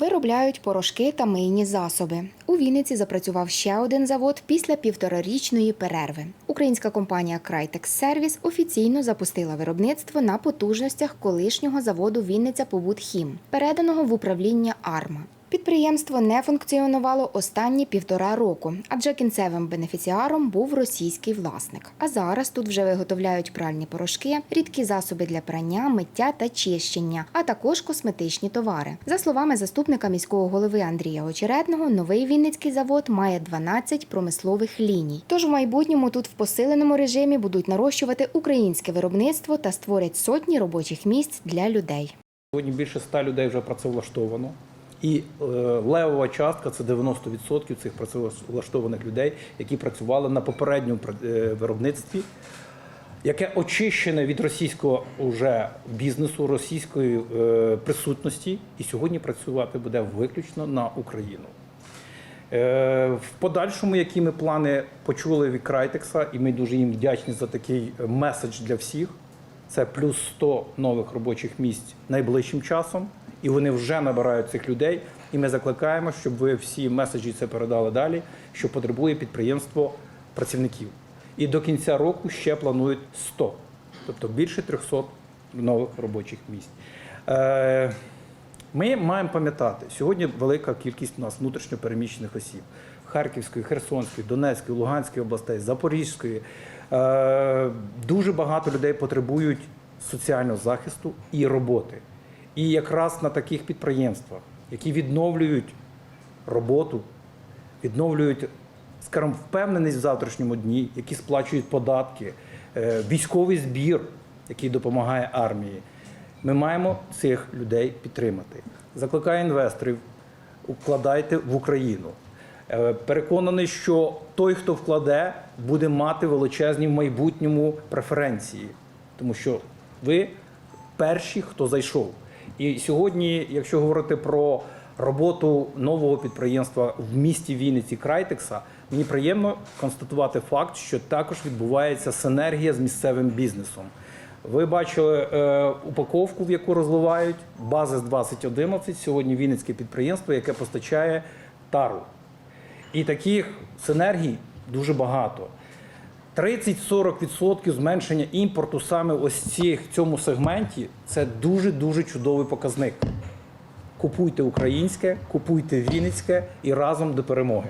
Виробляють порошки та мийні засоби. У Вінниці запрацював ще один завод після півторарічної перерви. Українська компанія Крайтекс Сервіс офіційно запустила виробництво на потужностях колишнього заводу Вінниця Побутхім, переданого в управління Арма. Підприємство не функціонувало останні півтора року, адже кінцевим бенефіціаром був російський власник. А зараз тут вже виготовляють пральні порошки, рідкі засоби для прання, миття та чищення, а також косметичні товари. За словами заступника міського голови Андрія Очеретного, новий Вінницький завод має 12 промислових ліній. Тож в майбутньому тут в посиленому режимі будуть нарощувати українське виробництво та створять сотні робочих місць для людей. Сьогодні більше ста людей вже працевлаштовано. І е, левова частка це 90% цих працевлаштованих людей, які працювали на попередньому е, виробництві, яке очищене від російського уже бізнесу, російської е, присутності, і сьогодні працювати буде виключно на Україну. Е, В подальшому, які ми плани почули від Крайтекса, і ми дуже їм вдячні за такий меседж для всіх. Це плюс 100 нових робочих місць найближчим часом, і вони вже набирають цих людей. І ми закликаємо, щоб ви всі меседжі це передали далі, що потребує підприємство працівників. І до кінця року ще планують 100, тобто більше 300 нових робочих місць. Е, ми маємо пам'ятати, сьогодні велика кількість у нас внутрішньо переміщених осіб Харківської, Херсонської, Донецької, Луганської областей, Запорізької. Е, Дуже багато людей потребують соціального захисту і роботи. І якраз на таких підприємствах, які відновлюють роботу, відновлюють, скажімо, впевненість в завтрашньому дні, які сплачують податки, е, військовий збір, який допомагає армії. Ми маємо цих людей підтримати. Закликаю інвесторів, вкладайте в Україну. Е, Переконаний, що той, хто вкладе, буде мати величезні в майбутньому преференції, тому що ви перші, хто зайшов. І сьогодні, якщо говорити про роботу нового підприємства в місті Вінниці Крайтекса, мені приємно констатувати факт, що також відбувається синергія з місцевим бізнесом. Ви бачили е, упаковку, в яку розливають базис 2011 Сьогодні Вінницьке підприємство, яке постачає тару. І таких синергій дуже багато. 30-40% зменшення імпорту саме ось цих, в цьому сегменті це дуже-дуже чудовий показник. Купуйте українське, купуйте вінницьке і разом до перемоги.